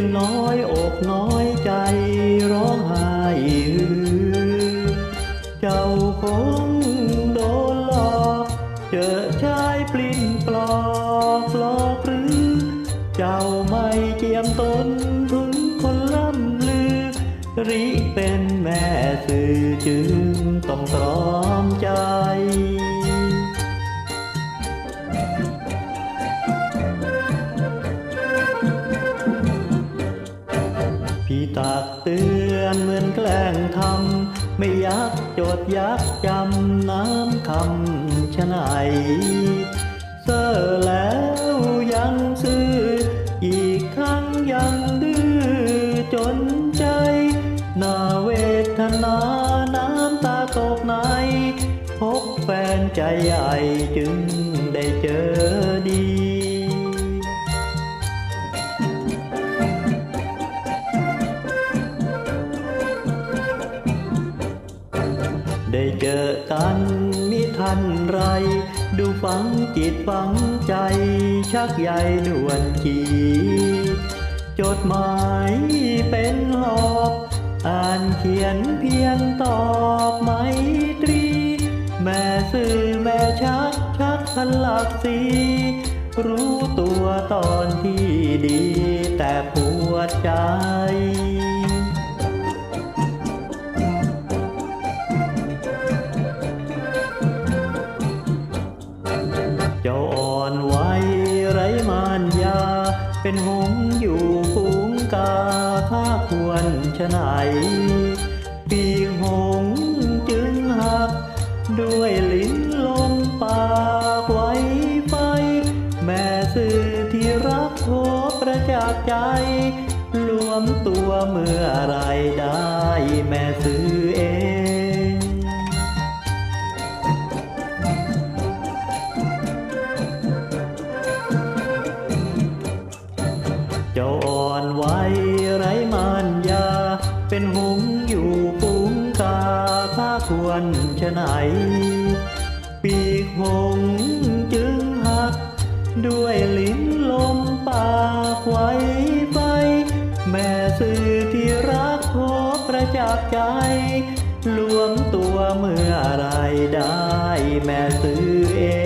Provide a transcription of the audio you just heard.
อกน้อยใจร้องไห้ฮือเจ้าคงโดนหลอก เจอชายปลิ้นปลอกหลอกหรือ เจ้าไม่เจียมตนถึงคนล่ำลือ ริเป็นแม่สื่อจึงต้องตรอมใจ ตักเตือนเหมือนแกล้งทำไม่ยักจดยักจำน้ำคำชะไหนเซอแล้วยังซื่ออีกครั้งยังดื้อจนใจนาเวทนาน้ำตาตกใน พบแฟนใจใหญ่จึงได้เจอดี ได้เจอกันมิทันไร ดูฝังจิตฝังใจ ชักใยด่วนขีจดหมายเป็นหอบอ่านเขียนเพียงตอบไมตรี แม่สื่อแม่ชักชักพลักสีรู้ตัวตอนที่ดีแต่ปวดใจ เป็นหงอยู่ฝูงกาข้าควรชะไหน ปีหงจึงหัก ด้วยลิ้นลมปากไว้ไฟแม่สื่อที่รักโทประจากใจ รวมตัวเมื่อไรได้ แม่สื่อเอง เป็นหงอยู่ฝูงกาข้าควรชะไหน ปีกหงส์จึงหัก ด้วยลิ้นลมปากไว้ไฟแม่สื่อที่รักพบประจักษ์ใจรวมตัวเมื่อไรได้ แม่สื่อเอง